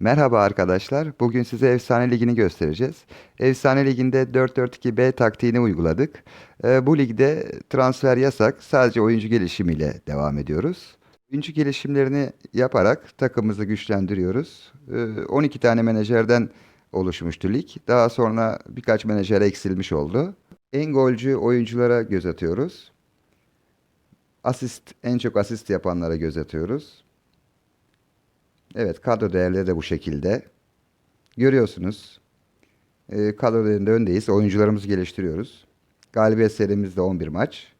Merhaba arkadaşlar. Bugün size Efsane Ligi'ni göstereceğiz. Efsane Ligi'nde 4-4-2-B taktiğini uyguladık. Ee, bu ligde transfer yasak. Sadece oyuncu gelişimiyle devam ediyoruz. Oyuncu gelişimlerini yaparak takımımızı güçlendiriyoruz. Ee, 12 tane menajerden oluşmuştu lig. Daha sonra birkaç menajer eksilmiş oldu. En golcü oyunculara göz atıyoruz. Asist, en çok asist yapanlara göz atıyoruz. Evet kadro değerleri de bu şekilde. Görüyorsunuz. E, kadro değerinde öndeyiz. Oyuncularımızı geliştiriyoruz. Galibiyet serimizde 11 maç.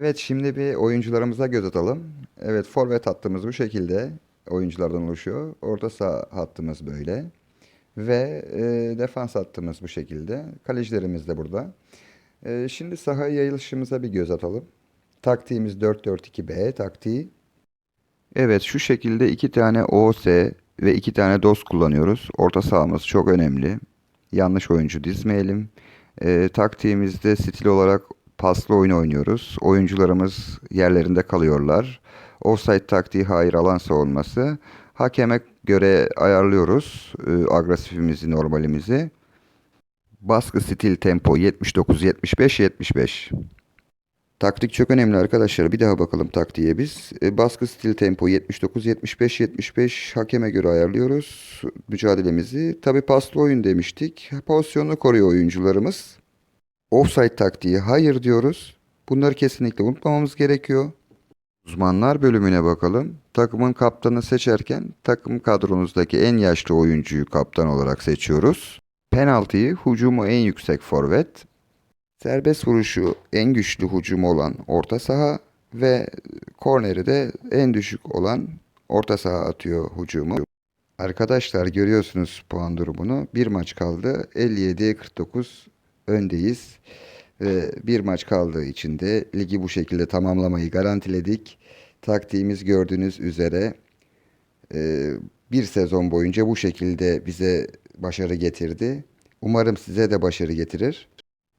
Evet şimdi bir oyuncularımıza göz atalım. Evet forvet hattımız bu şekilde. Oyunculardan oluşuyor. Orta saha hattımız böyle. Ve e, defans hattımız bu şekilde. Kalecilerimiz de burada. E, şimdi sahaya yayılışımıza bir göz atalım. Taktiğimiz 4-4-2-B taktiği. Evet şu şekilde iki tane OS ve iki tane DOS kullanıyoruz. Orta sahamız çok önemli. Yanlış oyuncu dizmeyelim. Ee, taktiğimizde stil olarak paslı oyun oynuyoruz. Oyuncularımız yerlerinde kalıyorlar. Offside taktiği hayır alan savunması. Hakeme göre ayarlıyoruz e, agresifimizi, normalimizi. Baskı stil tempo 79-75-75. Taktik çok önemli arkadaşlar. Bir daha bakalım taktiğe biz. E, baskı stil tempo 79 75 75 hakeme göre ayarlıyoruz mücadelemizi. Tabi paslı oyun demiştik. Pozisyonunu koruyor oyuncularımız. Offside taktiği hayır diyoruz. Bunları kesinlikle unutmamamız gerekiyor. Uzmanlar bölümüne bakalım. Takımın kaptanı seçerken takım kadronuzdaki en yaşlı oyuncuyu kaptan olarak seçiyoruz. Penaltıyı hücumu en yüksek forvet, Serbest vuruşu en güçlü hücum olan orta saha ve korneri de en düşük olan orta saha atıyor hücumu. Arkadaşlar görüyorsunuz puan durumunu. Bir maç kaldı. 57'ye 49 öndeyiz. Ve bir maç kaldığı için de ligi bu şekilde tamamlamayı garantiledik. Taktiğimiz gördüğünüz üzere e, bir sezon boyunca bu şekilde bize başarı getirdi. Umarım size de başarı getirir.